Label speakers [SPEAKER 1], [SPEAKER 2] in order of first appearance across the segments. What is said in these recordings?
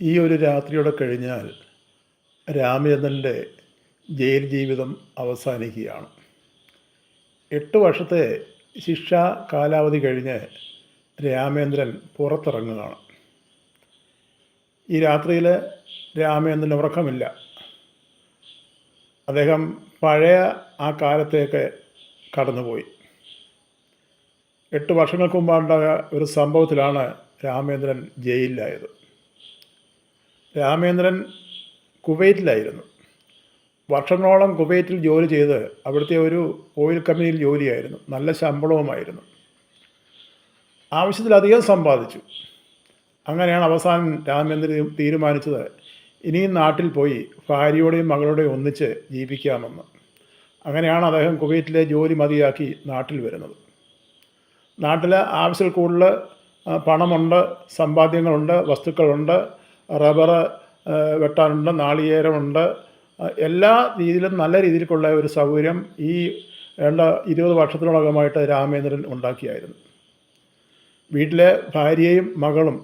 [SPEAKER 1] ഈ ഒരു രാത്രിയോടെ കഴിഞ്ഞാൽ രാമചന്ദ്രന്റെ ജയിൽ ജീവിതം അവസാനിക്കുകയാണ്. എട്ട് വർഷത്തെ ശിക്ഷാ കാലാവധി കഴിഞ്ഞ് രാമേന്ദ്രൻ പുറത്തിറങ്ങുകയാണ്. ഈ രാത്രിയിൽ രാമേന്ദ്രൻ ഉറക്കമില്ല. അദ്ദേഹം പഴയ ആ കാലത്തേക്ക് കടന്നുപോയി. എട്ട് വർഷങ്ങൾക്ക് മുമ്പാണ്ടായ ഒരു സംഭവത്തിലാണ് രാമേന്ദ്രൻ ജയിലിലായത്. രാമേന്ദ്രൻ കുവൈറ്റിലായിരുന്നു. വർഷങ്ങളോളം കുവൈറ്റിൽ ജോലി ചെയ്ത് അവിടുത്തെ ഒരു ഓയിൽ കമ്പനിയിൽ ജോലിയായിരുന്നു. നല്ല ശമ്പളവുമായിരുന്നു. ആവശ്യത്തിലധികം സമ്പാദിച്ചു. അങ്ങനെയാണ് അവസാനം രാമേന്ദ്രൻ തീരുമാനിച്ചത്. ഇനിയും നാട്ടിൽ പോയി ഭാര്യയോടെയും മകളോടെയും ഒന്നിച്ച് ജീവിക്കാമെന്ന്. അങ്ങനെയാണ് അദ്ദേഹം കുവൈറ്റിലെ ജോലി മതിയാക്കി നാട്ടിൽ വരുന്നത്. നാട്ടിൽ ആവശ്യത്തിൽ കൂടുതൽ പണമുണ്ട് സമ്പാദ്യങ്ങളുണ്ട് വസ്തുക്കളുണ്ട് റബ്ബർ വെട്ടാനുണ്ട് നാളികേരമുണ്ട്. എല്ലാ രീതിയിലും നല്ല രീതിയിലുള്ള ഒരു സൗകര്യം ഈ വേണ്ട ഇരുപത് വർഷത്തിനോളകമായിട്ട് രാമേന്ദ്രൻ ഉണ്ടാക്കിയായിരുന്നു. വീട്ടിലെ ഭാര്യയും മകളും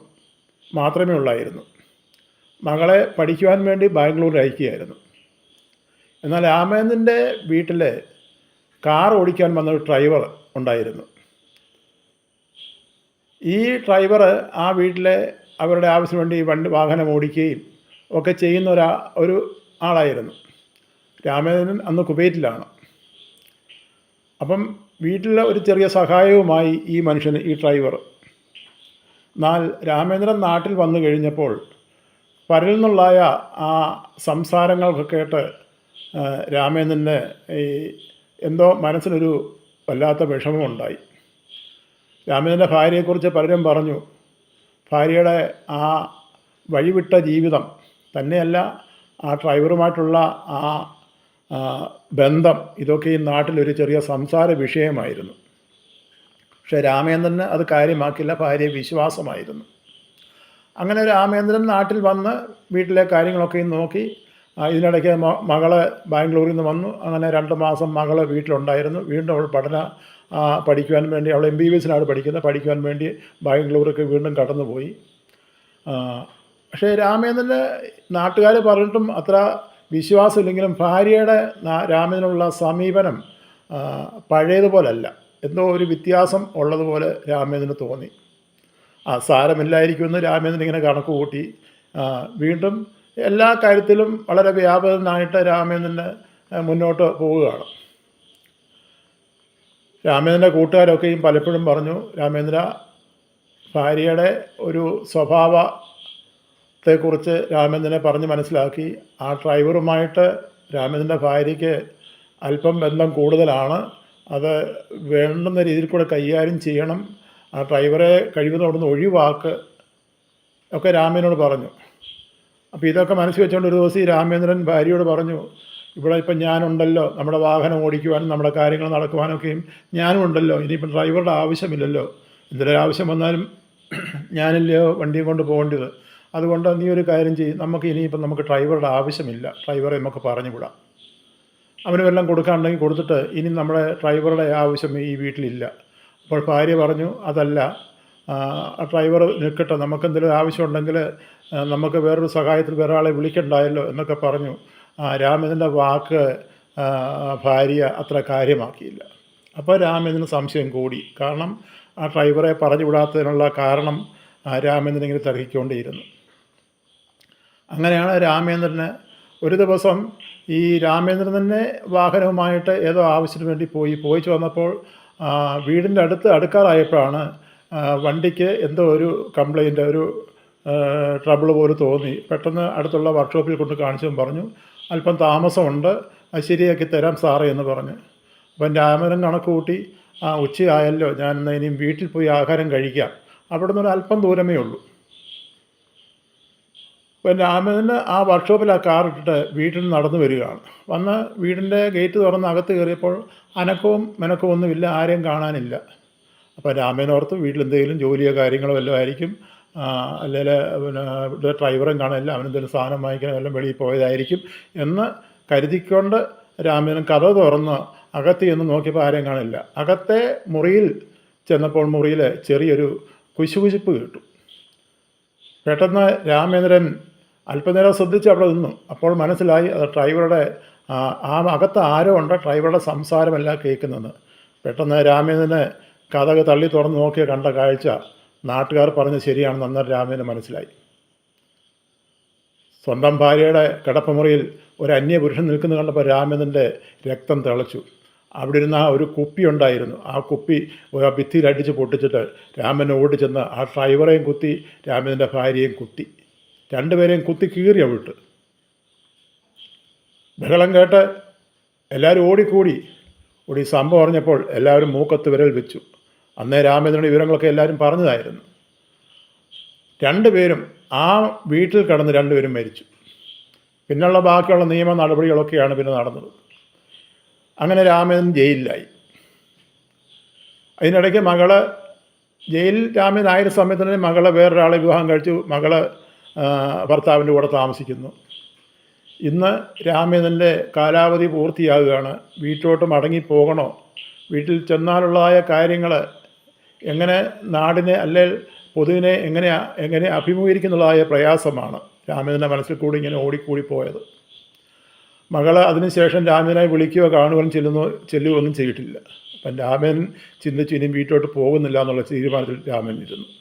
[SPEAKER 1] മാത്രമേ ഉള്ളായിരുന്നു. മകളെ പഠിക്കുവാൻ വേണ്ടി ബാംഗ്ലൂരിൽ അയക്കുകയായിരുന്നു. എന്നാൽ രാമേന്ദ്രന്റെ വീട്ടിൽ കാർ ഓടിക്കാൻ വന്ന ഒരു ഡ്രൈവർ ഉണ്ടായിരുന്നു. ഈ ഡ്രൈവർ ആ വീട്ടിലെ അവരുടെ ആവശ്യത്തിന് വേണ്ടി വണ്ടി വാഹനം ഓടിക്കുകയും ഒക്കെ ചെയ്യുന്ന ഒരാ ഒരു ആളായിരുന്നു. രാമേന്ദ്രൻ അന്ന് കുവൈറ്റിലാണ്. അപ്പം വീട്ടിലെ ഒരു ചെറിയ സഹായവുമായി ഈ മനുഷ്യന് ഈ ഡ്രൈവർ. എന്നാൽ രാമേന്ദ്രൻ നാട്ടിൽ വന്നു കഴിഞ്ഞപ്പോൾ പരൽ നിന്നുള്ളായ ആ സംസാരങ്ങളൊക്കെ കേട്ട് രാമേന്ദ്രന് ഈ എന്തോ മനസ്സിനൊരു വല്ലാത്ത വിഷമമുണ്ടായി. രാമേന്ദ്രന്റെ ഭാര്യയെക്കുറിച്ച് പലരും പറഞ്ഞു ഭാര്യയുടെ ആ വഴിവിട്ട ജീവിതം തന്നെയല്ല ആ ഡ്രൈവറുമായിട്ടുള്ള ആ ബന്ധം ഇതൊക്കെ ഈ നാട്ടിലൊരു ചെറിയ സംസാര വിഷയമായിരുന്നു. പക്ഷേ രാമേന്ദ്രന് അത് കാര്യമാക്കില്ല ഭാര്യ വിശ്വാസമായിരുന്നു. അങ്ങനെ രാമേന്ദ്രൻ നാട്ടിൽ വന്ന് വീട്ടിലെ കാര്യങ്ങളൊക്കെ നോക്കി ഇതിനിടയ്ക്ക് മകളെ ബാംഗ്ലൂരിൽ നിന്ന് വന്നു. അങ്ങനെ രണ്ട് മാസം മകളെ വീട്ടിലുണ്ടായിരുന്നു. വീണ്ടും അവൾ പഠന പഠിക്കുവാൻ വേണ്ടി അവൾ എം ബി ബി എസിനാണ് പഠിക്കുന്നത്. പഠിക്കുവാൻ വേണ്ടി ബാംഗ്ലൂർക്ക് വീണ്ടും കടന്നുപോയി. പക്ഷേ രാമേന്ദ്രന്റെ നാട്ടുകാർ പറഞ്ഞിട്ടും അത്ര വിശ്വാസമില്ലെങ്കിലും ഭാര്യയുടെ രാമേന്ദ്രനുള്ള സമീപനം പഴയതുപോലല്ല. എന്തോ ഒരു വ്യത്യാസം ഉള്ളതുപോലെ രാമേന്ദ്രന് തോന്നി. ആ സാരമില്ലായിരിക്കുമെന്ന് രാമേന്ദ്രൻ ഇങ്ങനെ കണക്ക് കൂട്ടി. വീണ്ടും എല്ലാ കാര്യത്തിലും വളരെ വ്യാപകനായിട്ട് രാമേന്ദ്രന് മുന്നോട്ട് പോവുകയാണ്. രാമേന്ദ്രന്റെ കൂട്ടുകാരൊക്കെയും പലപ്പോഴും പറഞ്ഞു രാമേന്ദ്ര ഭാര്യയുടെ ഒരു സ്വഭാവത്തെക്കുറിച്ച് രാമേന്ദ്രനെ പറഞ്ഞ് മനസ്സിലാക്കി. ആ ഡ്രൈവറുമായിട്ട് രാമേന്ദ്രന്റെ ഭാര്യയ്ക്ക് അല്പം ബന്ധം കൂടുതലാണ്. അത് വേണ്ടുന്ന രീതിയിൽ കൂടെ കൈകാര്യം ചെയ്യണം. ആ ഡ്രൈവറെ കഴിയുന്ന അവിടുന്ന് ഒഴിവാക്ക് ഒക്കെ രാമേനോട് പറഞ്ഞു. അപ്പോൾ ഇതൊക്കെ മനസ്സിൽ വെച്ചുകൊണ്ട് ഒരു ദിവസം ഈ രാമേന്ദ്രൻ ഭാര്യയോട് പറഞ്ഞു ഇവിടെ ഇപ്പം ഞാനുണ്ടല്ലോ നമ്മുടെ വാഹനം ഓടിക്കുവാനും നമ്മുടെ കാര്യങ്ങൾ നടക്കുവാനൊക്കെയും ഞാനും ഉണ്ടല്ലോ ഇനിയിപ്പം ഡ്രൈവറുടെ ആവശ്യമില്ലല്ലോ. എന്തൊരു ആവശ്യം വന്നാലും ഞാനല്ലയോ വണ്ടിയും കൊണ്ട് പോകേണ്ടത്? അതുകൊണ്ട് നീ ഒരു കാര്യം ചെയ്യും നമുക്ക് ഇനിയിപ്പം നമുക്ക് ഡ്രൈവറുടെ ആവശ്യമില്ല. ഡ്രൈവറെ നമുക്ക് പറഞ്ഞു വിടാം അവന് വല്ലതും കൊടുക്കാനുണ്ടെങ്കിൽ കൊടുത്തിട്ട് ഇനി നമ്മുടെ ഡ്രൈവറുടെ ആവശ്യം ഈ വീട്ടിലില്ല. അപ്പോൾ ഭാര്യ പറഞ്ഞു അതല്ല ഡ്രൈവർ നിൽക്കട്ടെ നമുക്കെന്തെങ്കിലും ആവശ്യമുണ്ടെങ്കിൽ നമുക്ക് വേറൊരു സഹായത്തിൽ വേറെ ആളെ വിളിക്കണ്ടായല്ലോ എന്നൊക്കെ പറഞ്ഞു. രാമേന്ദ്രന്റെ വാക്ക് ഭാര്യ അത്ര കാര്യമാക്കിയില്ല. അപ്പോൾ രാമേന്ദ്രന് സംശയം കൂടി. കാരണം ആ ഡ്രൈവറെ പറഞ്ഞു വിടാത്തതിനുള്ള കാരണം രാമചന്ദ്രൻ രാമേന്ദ്രൻ ഇങ്ങനെ തർക്കിക്കൊണ്ടേയിരുന്നു അങ്ങനെയാണ് രാമേന്ദ്രന് ഒരു ദിവസം ഈ രാമേന്ദ്രൻ തന്നെ വാഹനവുമായിട്ട് ഏതോ ആവശ്യത്തിന് വേണ്ടി പോയി. പോയി വന്നപ്പോൾ വീടിന്റെ അടുത്ത് അടുക്കാറായപ്പോഴാണ് വണ്ടിക്ക് എന്തോ ഒരു കംപ്ലൈന്റ് ഒരു ട്രബിൾ പോലെ തോന്നി. പെട്ടെന്ന് അടുത്തുള്ള വർക്ക്ഷോപ്പിൽ കൊണ്ട് കാണിച്ചും പറഞ്ഞു. അല്പം താമസമുണ്ട്. അത് ശരിയാക്കി തരാം സാറേ എന്ന് പറഞ്ഞ്. അപ്പം രാമനും കണക്ക് കൂട്ടി ആ ഉച്ചയായല്ലോ. ഞാൻ എന്നാൽ ഇനിയും വീട്ടിൽ പോയി ആഹാരം കഴിക്കാം. അവിടെ നിന്ന് അല്പം ദൂരമേ ഉള്ളൂ. അപ്പം രാമന് ആ വർക്ക്ഷോപ്പിൽ ആ കാർ ഇട്ടിട്ട് വീട്ടിൽ നടന്നു വരികയാണ്. വന്ന് വീടിന്റെ ഗേറ്റ് തുറന്ന് അകത്ത് കയറിയപ്പോൾ അനക്കവും മെനക്കവും ഒന്നുമില്ല ആരെയും കാണാനില്ല. അപ്പോൾ രാമേനോർത്ത് വീട്ടിലെന്തെങ്കിലും ജോലിയോ കാര്യങ്ങളോ വല്ലതും ആയിരിക്കും. അല്ലെങ്കിൽ പിന്നെ ഡ്രൈവറും കാണില്ല അവനെന്തെങ്കിലും സാധനം വാങ്ങിക്കാൻ എല്ലാം വെളിയിൽ പോയതായിരിക്കും എന്ന് കരുതിക്കൊണ്ട് രാമനും കഥ തുറന്ന് അകത്ത് ചെന്ന് നോക്കിയപ്പോൾ ആരെയും കാണില്ല. അകത്തെ മുറിയിൽ ചെന്നപ്പോൾ മുറിയിൽ ചെറിയൊരു കുശുകുശിപ്പ് കിട്ടും. പെട്ടെന്ന് രാമേന്ദ്രൻ അല്പനേരം ശ്രദ്ധിച്ച് അവിടെ നിന്നു. അപ്പോൾ മനസ്സിലായി അത് ഡ്രൈവറുടെ ആ, അകത്ത് ആരോ ഉണ്ട് ഡ്രൈവറുടെ സംസാരമല്ല കേൾക്കുന്നത്. പെട്ടെന്ന് രാമേന്ദ്രന് കഥക് തള്ളി തുറന്ന് നോക്കിയ കണ്ട കാഴ്ച നാട്ടുകാർ പറഞ്ഞ് ശരിയാണെന്ന് അന്നേരം രാമേന് മനസ്സിലായി. സ്വന്തം ഭാര്യയുടെ കിടപ്പമുറിയിൽ ഒരു അന്യപുരുഷൻ നിൽക്കുന്ന കണ്ടപ്പോൾ രാമേന്ദ്രന്റെ രക്തം തിളച്ചു. അവിടെ ഇരുന്ന ആ ഒരു കുപ്പി ഉണ്ടായിരുന്നു. ആ കുപ്പി ആ ഭിത്തിയിൽ അടിച്ച് പൊട്ടിച്ചിട്ട് രാമൻ ഓടിച്ചെന്ന് ആ ഡ്രൈവറെയും കുത്തി രാമേന്ദ്രന്റെ ഭാര്യയെയും കുത്തി. രണ്ടുപേരെയും കുത്തി കീറി അവിട്ട്. ബഹളം കേട്ട് എല്ലാവരും ഓടിക്കൂടി. ഓടി സംഭവം അറിഞ്ഞപ്പോൾ എല്ലാവരും മൂക്കത്ത് വിരൽ വെച്ചു. അന്നേ രാമേന്ദ്രന്റെ വിവരങ്ങളൊക്കെ എല്ലാവരും പറഞ്ഞതായിരുന്നു. രണ്ടുപേരും ആ വീട്ടിൽ കടന്ന് രണ്ടുപേരും മരിച്ചു. പിന്നുള്ള ബാക്കിയുള്ള നിയമ നടപടികളൊക്കെയാണ് പിന്നെ നടന്നത്. അങ്ങനെ രാമേന്ദ്രൻ ജയിലിലായി. അതിനിടയ്ക്ക് മകൾ ജയിലിൽ രാമനായ സമയത്ത് തന്നെ മകളെ വേറൊരാളെ വിവാഹം കഴിച്ചു. മകൾ ഭർത്താവിന്റെ കൂടെ താമസിക്കുന്നു. ഇന്ന് രാമേന്ദ്രന്റെ കാലാവധി പൂർത്തിയാകുകയാണ്. വീട്ടിലോട്ട് മടങ്ങി പോകണോ വീട്ടിൽ ചെന്നാലുള്ളതായ കാര്യങ്ങൾ എങ്ങനെ നാടിനെ അല്ലെങ്കിൽ പൊതുവിനെ എങ്ങനെ എങ്ങനെ അഭിമുഖീകരിക്കുന്നുള്ളതായ പ്രയാസമാണ് രാമേന്ദ്രന്റെ മനസ്സിൽ കൂടി ഇങ്ങനെ ഓടിക്കൂടി പോയത്. മകൾ അതിനുശേഷം രാമനെ വിളിക്കുകയോ കാണുകയും ചെല്ലുന്നു ചെല്ലുകയൊന്നും ചെയ്തിട്ടില്ല. അപ്പം രാമേൻ ചിന്തിച്ചു ഇനി വീട്ടിലോട്ട് പോകുന്നില്ല എന്നുള്ള തീരുമാനത്തിൽ രാമൻ ഇരുന്നു.